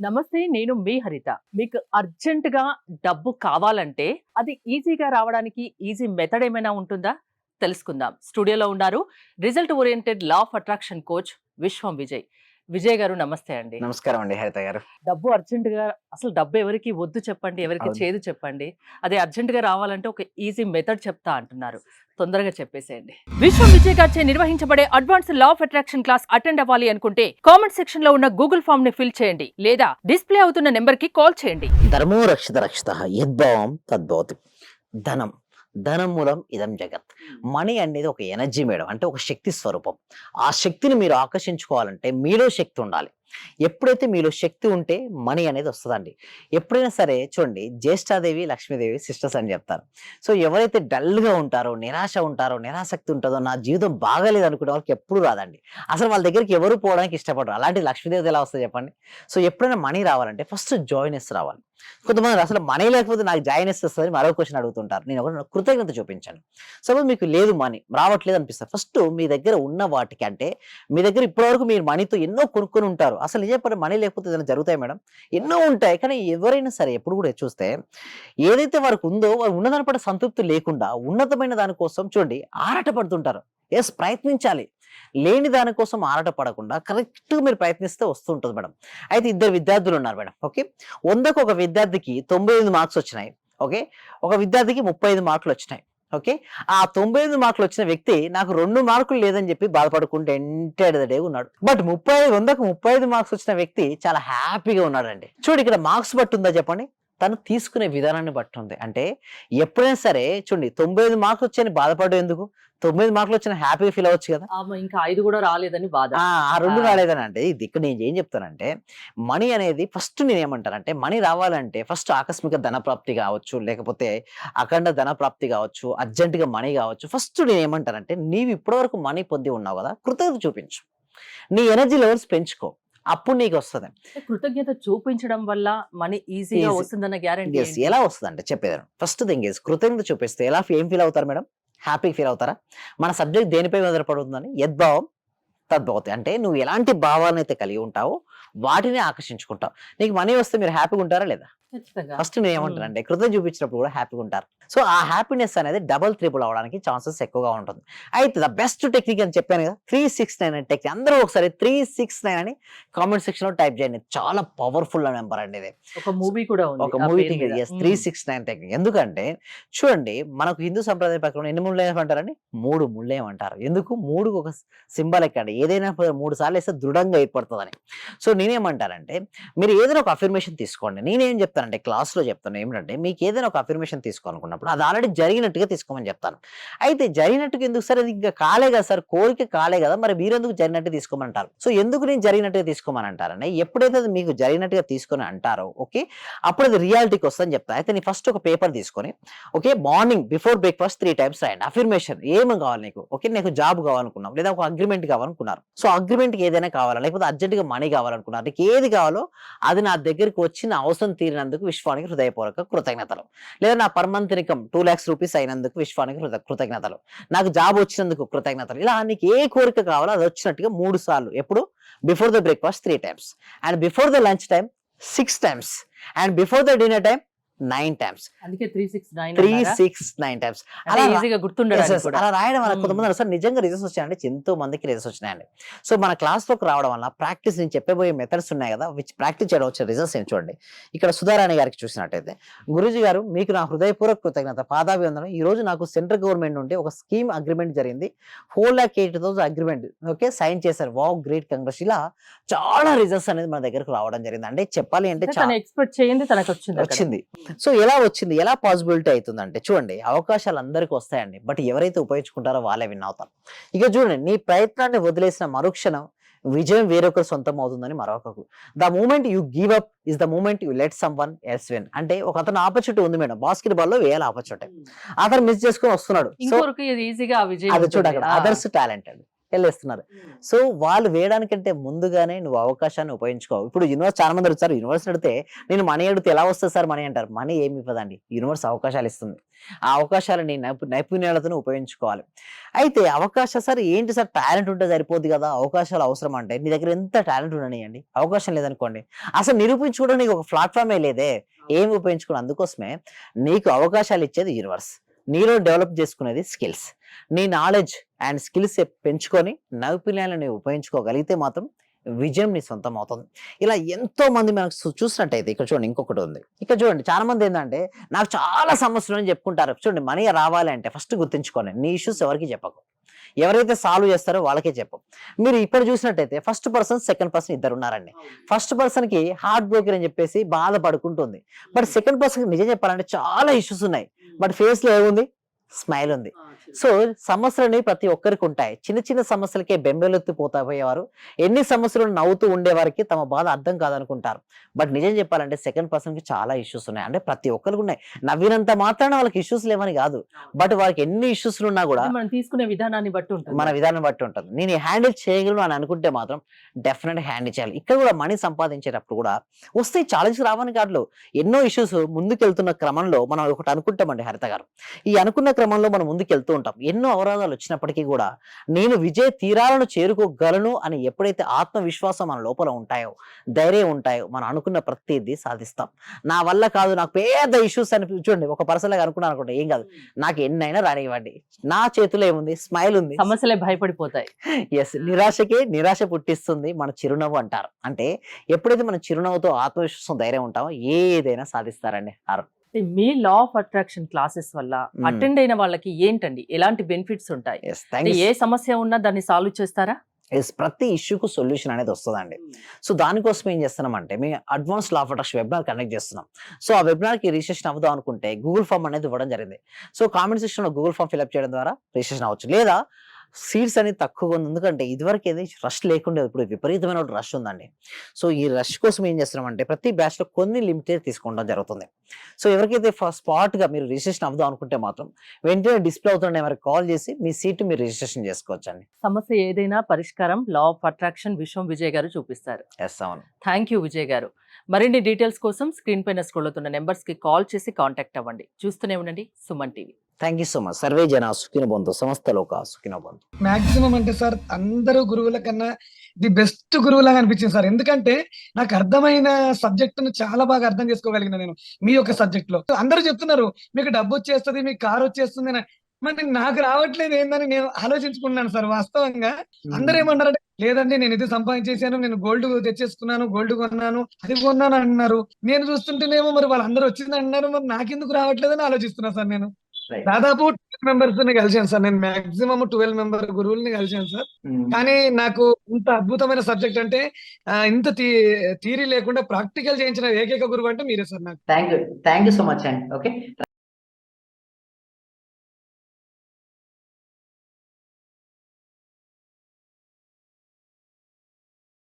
నమస్తే నేను మీ హరిత. మీకు అర్జెంట్గా డబ్బు కావాలంటే అది ఈజీగా రావడానికి ఈజీ మెథడ్ ఏమైనా ఉంటుందా? తెలుసుకుందాం. స్టూడియోలో ఉన్నారు result oriented law of attraction coach Viswam Vijay. Vijay గారు నమస్తే అండి. నమస్కారం అండి హరిత గారు. డబ్బు అర్జెంట్గా అసలు డబ్బు ఎవరికి వద్దు చెప్పండి ఎవరికి. చేదు చెప్పండి. అదే అర్జెంట్గా రావాలంటే ఒక ఈజీ మెథడ్ చెప్తా అంటున్నారు. తొందరగా చెప్పేసేయండి. విశ్వం విజయ్ గారిచే నిర్వహించబడే advance law of attraction class attend అవ్వాలి అనుకుంటే కామెంట్ సెక్షన్లో ఉన్న గూగుల్ ఫామ్ని ఫిల్ చేయండి లేదా డిస్ప్లే అవుతున్న నెంబర్కి కాల్ చేయండి. ధర్మో రక్షిత రక్షిత యద్భావం తద్భవతి. ధనం. ధనం మూలం ఇదం జగత్. మనీ అనేది ఒక ఎనర్జీ మేడం అంటే ఒక శక్తి స్వరూపం. ఆ శక్తిని మీరు ఆకర్షించుకోవాలంటే మీలో శక్తి ఉండాలి. ఎప్పుడైతే మీలో శక్తి ఉంటే మనీ అనేది వస్తుందండి. ఎప్పుడైనా సరే చూడండి జ్యేష్ఠాదేవి లక్ష్మీదేవి సిస్టర్స్ అని చెప్తారు. సో ఎవరైతే డల్గా ఉంటారో నిరాశ ఉంటారో నిరాసక్తి ఉంటుందో నా జీవితం బాగాలేదు అనుకునే వాళ్ళకి ఎప్పుడు రాదండి. అసలు వాళ్ళ దగ్గరికి ఎవరు పోవడానికి ఇష్టపడరు. అలాంటి లక్ష్మీదేవి ఎలా వస్తుంది చెప్పండి? సో ఎప్పుడైనా మనీ రావాలంటే ఫస్ట్ జాయినెస్ రావాలి. కొంతమంది అసలు మనీ లేకపోతే నాకు జాయినెస్ వస్తుంది మరో క్వశ్చన్ అడుగుతుంటారు. నేను ఒక కృతజ్ఞత చూపించాను. సపోజ్ మీకు లేదు మనీ రావట్లేదు అనిపిస్తుంది. ఫస్ట్ మీ దగ్గర ఉన్న వాటికి అంటే మీ దగ్గర ఇప్పటివరకు మీరు మనీతో ఎన్నో కొనుక్కొని ఉంటారు. అసలు నిజం మనీ లేకపోతే ఏదైనా జరుగుతాయి మేడం? ఎన్నో ఉంటాయి. కానీ ఎవరైనా సరే ఎప్పుడు కూడా చూస్తే ఏదైతే వారికి ఉందో వారు ఉన్నదాని పట్ల సంతృప్తి లేకుండా ఉన్నతమైన దానికోసం చూడండి ఆరాట పడుతుంటారు ఎస్ ప్రయత్నించాలి. లేని దానికోసం ఆరాట పడకుండా కరెక్ట్గా మీరు ప్రయత్నిస్తే వస్తుంటుంది మేడం. అయితే ఇద్దరు విద్యార్థులు ఉన్నారు మేడం. ఓకే? వందకు ఒక విద్యార్థికి తొంభై ఐదు మార్క్స్ వచ్చినాయి. ఓకే? ఒక విద్యార్థికి ముప్పై ఐదు మార్కులు వచ్చినాయి. ఓకే? ఆ తొంభై ఐదు మార్కులు వచ్చిన వ్యక్తి నాకు రెండు మార్కులు లేదని చెప్పి బాధపడుకుంటే ఎంటైడ్ డే ఉన్నాడు. బట్ ముప్పై ఐదు వందకు ముప్పై ఐదు మార్క్స్ వచ్చిన వ్యక్తి చాలా హ్యాపీగా ఉన్నాడండి. చూడు ఇక్కడ మార్క్స్ బట్టి ఉందా చెప్పండి? తను తీసుకునే విధానాన్ని బట్టి ఉంది. అంటే ఎప్పుడైనా సరే చూడండి తొంభై ఐదు మార్కులు వచ్చాయని బాధపడడం ఎందుకు? తొమ్మిది మార్కులు వచ్చిన హ్యాపీగా ఫీల్ అవ్వచ్చు కదా. ఇంకా ఐదు కూడా రాలేదని బాధ. ఆ రెండు. రాలేదని అంటే ఇది ఇక్కడ నేను ఏం చెప్తానంటే మనీ అనేది ఫస్ట్ నేను ఏమంటానంటే మనీ రావాలంటే ఫస్ట్ ఆకస్మిక ధన ప్రాప్తి కావచ్చు లేకపోతే అఖండ ధన ప్రాప్తి కావచ్చు అర్జెంటుగా మనీ కావచ్చు. ఫస్ట్ నేను ఏమంటానంటే నీవు ఇప్పటివరకు మనీ పొంది ఉన్నావు కదా కృతజ్ఞత చూపించు. నీ ఎనర్జీ లెవెల్స్ పెంచుకో. అప్పుడు నీకు వస్తుంది కృతజ్ఞత చూపించడం వల్ల మనీ ఈజీగా. వస్తుందన్న గ్యారంటీ ఎలా వస్తుంది అంటే చెప్పేదాను ఫస్ట్ థింగ్ ఇస్ కృతజ్ఞత చూపిస్తే ఎలా ఏం ఫీల్ అవుతారు మేడం? హ్యాపీగా ఫీల్ అవుతారా? మన సబ్జెక్ట్ దేనిపై ఆధారపడుతుందని? యద్భావం తద్భవతి అంటే నువ్వు ఎలాంటి భావాలను అయితే కలిగి ఉంటావో వాటిని ఆకర్షించుకుంటావు. నీకు మనీ వస్తే మీరు హ్యాపీగా ఉంటారా లేదా? ఫస్ట్ నేను ఏమంటానంటే కృతజ్ఞత చూపించినప్పుడు కూడా హ్యాపీగా ఉంటారు. సో ఆ హ్యాపీనెస్ అనేది డబల్ త్రిపుల్ అవడానికి ఛాన్సెస్ ఎక్కువగా ఉంటుంది. అయితే ద బెస్ట్ టెక్నిక్ అని చెప్పాను కదా త్రీ సిక్స్ నైన్ అనే టెక్నిక్. అందరూ ఒకసారి త్రీ సిక్స్ నైన్ అని కామెంట్ సెక్షన్లో టైప్ చేయండి. చాలా పవర్ఫుల్ నెంబర్ అండి ఇది. ఒక మూవీ కూడా ఉంది ఒక మూవీ మీద. త్రీ. Six nine technique. ఎందుకంటే చూడండి మనకు హిందూ సంప్రదాయ ప్రకారం ఎన్ని ముళ్ళు ఏమంటారండి మూడు ముళ్ళు ఏమంటారు ఎందుకు? మూడు ఒక సింబల్ ఎక్కండి. ఏదైనా మూడు సార్లు వేస్తే దృఢంగా ఏర్పడుతుందని. సో నేనేమంటానంటే మీరు ఏదైనా ఒక అఫర్మేషన్ తీసుకోండి. నేనేం చెప్తానంటే క్లాస్లో చెప్తాను ఏమిటంటే మీకు ఏదైనా ఒక అఫర్మేషన్ తీసుకోవాలనుకున్నప్పుడు అది ఆల్రెడీ జరిగినట్టుగా తీసుకోమని చెప్తాను. అయితే జరిగినట్టుగా ఎందుకు సార్? అది ఇంకా కాలే కదా సార్. కోరిక కాలే కదా. మరి మీరు ఎందుకు జరిగినట్టు తీసుకోమంటారు? సో ఎందుకు నేను జరిగినట్టుగా తీసుకోమని అంటారంటే ఎప్పుడైతే అది మీకు జరిగినట్టుగా తీసుకొని అంటారో ఓకే? అప్పుడు అది రియాలిటీకి వస్తుందని చెప్తాను. అయితే నేను ఫస్ట్ ఒక పేపర్ తీసుకొని okay? Morning before breakfast three times రాయండి. అఫర్మేషన్ ఏమి కావాలి నీకు? ఓకే? నీకు జాబ్ కావాలనుకున్నాం లేదా ఒక అగ్రిమెంట్ కావాలనుకున్నారు. సో అగ్రిమెంట్కి ఏదైనా కావాలా? లేకపోతే అర్జెంట్గా మనీ కావాలనుకున్నారు. నీకు ఏది కావాలో అది నా దగ్గరికి వచ్చి నా అవసరం అయినందుకు విశ్వానికి హృదయపూర్వక కృతజ్ఞతలు. లేదా నా per income two lakhs rupees అయినందుకు విశ్వానికి హృదయ కృతజ్ఞతలు. నాకు జాబ్ వచ్చినందుకు కృతజ్ఞతలు. ఇలా నీకు ఏ కోరిక కావాలో అది వచ్చినట్టుగా మూడు సార్లు. ఎప్పుడు? Before the breakfast three times and before the lunch time six times and before the dinner time nine times. అందుకే three six nine three six nine times. అలా ఈజీగా కూడా. అలా రాయడం వల్ల. కొంతమంది అసలు నిజంగా రిజల్ట్స్ వచ్చాయంటే ఎంతో మందికి రిజల్ట్స్ వచ్చినాయండి. సో మన క్లాస్లోకి రావడం వల్ల ప్రాక్టీస్ నేను చెప్పబోయే మెథడ్స్ ఉన్నాయి కదా విచ్ ప్రాక్టీస్ చేయడం వచ్చే రిజల్ట్స్ ఏం చూడండి. ఇక్కడ సుధారాణి గారికి చూసినట్టయితే గురూజీ గారు మీకు నా హృదయపూర్వక కృతజ్ఞత పాదాభివందనం. ఈ రోజు నాకు సెంట్రల్ గవర్నమెంట్ నుండి ఒక స్కీమ్ అగ్రిమెంట్ జరిగింది. Four lakh eighty thousand agreement. Okay sign చేశారు. వావ్ గ్రేట్ కంగ్రెస్ ఇలా చాలా రిజల్ట్స్ అనేది మన దగ్గరకు రావడం జరిగింది అంటే చెప్పాలి అంటే ఎక్స్పెక్ట్ చేయండి తనకు వచ్చింది. వచ్చింది. సో ఎలా వచ్చింది? ఎలా పాసిబిలిటీ అవుతుందంటే చూడండి అవకాశాలు అందరికీ వస్తాయండి. బట్ ఎవరైతే ఉపయోగించుకుంటారో వాళ్ళే విన్ అవుతారు. ఇక చూడండి నీ ప్రయత్నాన్ని వదిలేసిన మరుక్షణం విజయం వేరొకరు సొంతం అవుతుందని మరొకరు the moment you give up is the moment you let someone else win. అంటే ఒక అతను ఆపర్చునిటీ ఉంది మేడం బాస్కెట్ బాల్లో వేయాలి ఆపర్చునిటీ. అతను మిస్ చేసుకొని వస్తున్నాడు. అది చూడ. అదర్స్ టాలెంట్ అండి వెళ్ళేస్తున్నారు. సో వాళ్ళు వేయడానికంటే ముందుగానే నువ్వు అవకాశాన్ని ఉపయోగించుకో ఇప్పుడు యూనివర్స్ చాలా మంది వచ్చారు యూనివర్స్ అడిగితే నేను మనీ అడిగితే ఎలా వస్తుంది సార్ మనీ? అంటారు. మనీ ఏమి ఇవ్వదండి. యూనివర్స్ అవకాశాలు ఇస్తుంది. ఆ అవకాశాలని నైపు నైపుణ్యాలతో ఉపయోగించుకోవాలి. అయితే అవకాశం సార్ ఏంటి సార్? టాలెంట్ ఉంటే సరిపోద్ది కదా. అవకాశాలు అవసరం అంటే. నీ దగ్గర ఎంత టాలెంట్ ఉండనియండి? అవకాశం లేదనుకోండి. అసలు నిరూపించుకోవడం నీకు ఒక ప్లాట్ఫామే లేదే. ఏమి ఉపయోగించుకోవడం అందుకోసమే నీకు అవకాశాలు ఇచ్చేది యూనివర్స్. నీలో డెవలప్ చేసుకునేది స్కిల్స్. నీ నాలెడ్జ్ అండ్ స్కిల్స్ పెంచుకొని నైపుణ్యాలను నీవు ఉపయోగించుకోగలిగితే మాత్రం విజయం నీ సొంతం అవుతుంది. ఇలా ఎంతో మంది మనకు చూసినట్టయితే ఇక్కడ చూడండి ఇంకొకటి ఉంది. ఇక్కడ చూడండి చాలా మంది ఏంటంటే నాకు చాలా సమస్యలు అని చెప్పుకుంటారు. చూడండి మనీ రావాలి అంటే ఫస్ట్ గుర్తుంచుకోండి. నీ ఇష్యూస్ ఎవరికి చెప్పకు. ఎవరైతే సాల్వ్ చేస్తారో వాళ్ళకే చెప్పు. మీరు ఇక్కడ చూసినట్టయితే ఫస్ట్ పర్సన్ సెకండ్ పర్సన్ ఇద్దరు ఉన్నారండి. ఫస్ట్ పర్సన్కి హార్ట్ బ్రోకర్ అని చెప్పేసి బాధపడుకుంటుంది. బట్ సెకండ్ పర్సన్ నిజం చెప్పాలంటే చాలా ఇష్యూస్ ఉన్నాయి. బట్ ఫేస్లో ఏముంది? స్మైల్ ఉంది. సో సమస్యలని ప్రతి ఒక్కరికి ఉంటాయి. చిన్న చిన్న సమస్యలకే బెంబెలెత్తి పోతా పోయేవారు ఎన్ని సమస్యలు నవ్వుతూ ఉండేవారికి తమ బాధ అర్థం కాదనుకుంటారు. బట్ నిజం చెప్పాలంటే సెకండ్ పర్సన్కి చాలా ఇష్యూస్ ఉన్నాయి. అంటే ప్రతి ఒక్కరికి ఉన్నాయి. నవ్వినంత మాత్రాన వాళ్ళకి ఇష్యూస్ లేవని కాదు. బట్ వాళ్ళకి ఎన్ని ఇష్యూస్ ఉన్నా కూడా మనం తీసుకునే విధానాన్ని బట్టి ఉంటుంది. మన విధానం బట్టి ఉంటుంది. నేను హ్యాండిల్ చేయగలను అని అనుకుంటే మాత్రం డెఫినెట్ హ్యాండిల్ చేయాలి. ఇక్కడ కూడా మనీ సంపాదించేటప్పుడు కూడా వస్తే ఛాలెంజ్ రావని కాదు. ఎన్నో ఇష్యూస్ ముందుకెళ్తున్న క్రమంలో మనం ఒకటి అనుకుంటామండి హరిత గారు. ఈ అనుకున్న క్రమంలో మనం ముందుకెళ్తూ ఉంటాం. ఎన్నో అవరోధాలు వచ్చినప్పటికీ కూడా నేను విజయ తీరాలను చేరుకోగలను అని ఎప్పుడైతే ఆత్మవిశ్వాసం మన లోపల ఉంటాయో ధైర్యం ఉంటాయో మనం అనుకున్న ప్రతిదీ సాధిస్తాం. నా వల్ల కాదు నాకు పేద ఇష్యూస్ అని చూడండి ఒక పర్సన్ లాగా అనుకున్నాను అనుకుంటే ఏం కాదు. నాకు ఎన్నైనా రానివ్వండి. నా చేతిలో ఏముంది? స్మైల్ ఉంది. సమస్యలే భయపడిపోతాయి. ఎస్ నిరాశకే నిరాశ పుట్టిస్తుంది మన చిరునవ్వు అంటారు. అంటే ఎప్పుడైతే మన చిరునవ్వుతో ఆత్మవిశ్వాసం ధైర్యం ఉంటామో ఏదైనా సాధిస్తారండి అంటే మీ లా ఆఫ్ అట్రాక్షన్ క్లాసెస్ వల్ల. అటెండ్ అయిన వాళ్ళకి ఏంటండి? ఎలాంటి బెనిఫిట్స్ ఉంటాయి? అంటే ఏ సమస్య ఉన్నా దాన్ని సాల్వ్ చేస్తారా? ఎస్ ప్రతి ఇష్యూకు సొల్యూషన్ అనేది వస్తుందండి. సో దానికోసం ఏం చేస్తున్నామంటే మేము advance law of attraction webinar conduct చేస్తున్నాం. సో ఆ వెబినార్కి రిజిస్ట్రేషన్ అవ్వదాం అనుకుంటే గూగుల్ ఫామ్ అనేది ఇవ్వడం జరిగింది. సో కామెంట్ సెక్షన్లో గూగుల్ ఫామ్ ఫిల్అప్ చేయడం ద్వారా రిజిస్ట్రేషన్ అవ్వచ్చు. లేదా సీట్స్ అనేది తక్కువగా ఉంది. ఎందుకంటే ఇదివరకు ఏది రష్ లేకుండా ఇప్పుడు విపరీతమైన రష్ ఉందండి. సో ఈ రష్ కోసం ఏం చేస్తున్నామంటే ప్రతి బ్యాచ్లో కొన్ని లిమిటెడ్ తీసుకోవడం జరుగుతుంది. సో ఎవరికైతే ఫస్ట్ స్పాట్గా మీరు రిజిస్ట్రేషన్ అవ్వదాం అనుకుంటే మాత్రం వెంటనే డిస్ప్లే అవుతుండే వారికి కాల్ చేసి మీ సీట్ మీరు రిజిస్ట్రేషన్ చేసుకోవచ్చండి. సమస్య ఏదైనా పరిష్కారం law of attraction Viswam Vijay గారు చూపిస్తారు. థ్యాంక్ యూ విజయ్ గారు. మరిన్ని డీటెయిల్స్ కోసం స్క్రీన్ పైన స్క్రోల్ అవుతున్న నెంబర్స్కి కాల్ చేసి కాంటాక్ట్ అవ్వండి. చూస్తూనే ఉండండి. Suman TV. Thank you so much survey జన సుఖిన బంధు సంస్థ లోక సుఖిన బంధు మాక్సిమం అంటే సార్ అందరూ గురువుల కన్నా ది బెస్ట్ గురువులాగా అనిపించింది సార్ ఎందుకంటే నాకు అర్థమైన సబ్జెక్ట్ను చాలా బాగా అర్థం చేసుకోగలిగిన నేను మీ యొక్క సబ్జెక్ట్లో అందరూ చెప్తున్నారు మీకు డబ్బు వచ్చేస్తుంది మీకు కారు వచ్చేస్తుంది అని. మరి నాకు రావట్లేదు ఏందని నేను ఆలోచించుకున్నాను సార్ వాస్తవంగా అందరూ ఏమన్నారంటే లేదండి నేను ఇది సంపాదించేసాను నేను గోల్డ్ తెచ్చేసుకున్నాను గోల్డ్ కొన్నాను అది కొన్నాను అంటున్నారు. నేను చూస్తుంటేనేమో మరి వాళ్ళందరూ వచ్చింది అంటున్నారు మరి నాకెందుకు రావట్లేదని ఆలోచిస్తున్నా సార్ నేను. దాదాపు మెంబర్స్ని కలిసాను సార్. నేను మాక్సిమం ట్వెల్వ్ మెంబర్ గురువుల్ని కలిసాను సార్. కానీ నాకు ఇంత అద్భుతమైన సబ్జెక్ట్ అంటే ఇంత థీరీ లేకుండా ప్రాక్టికల్ చేయించిన ఏకైక గురువు అంటే మీరే సార్ నాకు. Thank you thank you so much అండి ఓకే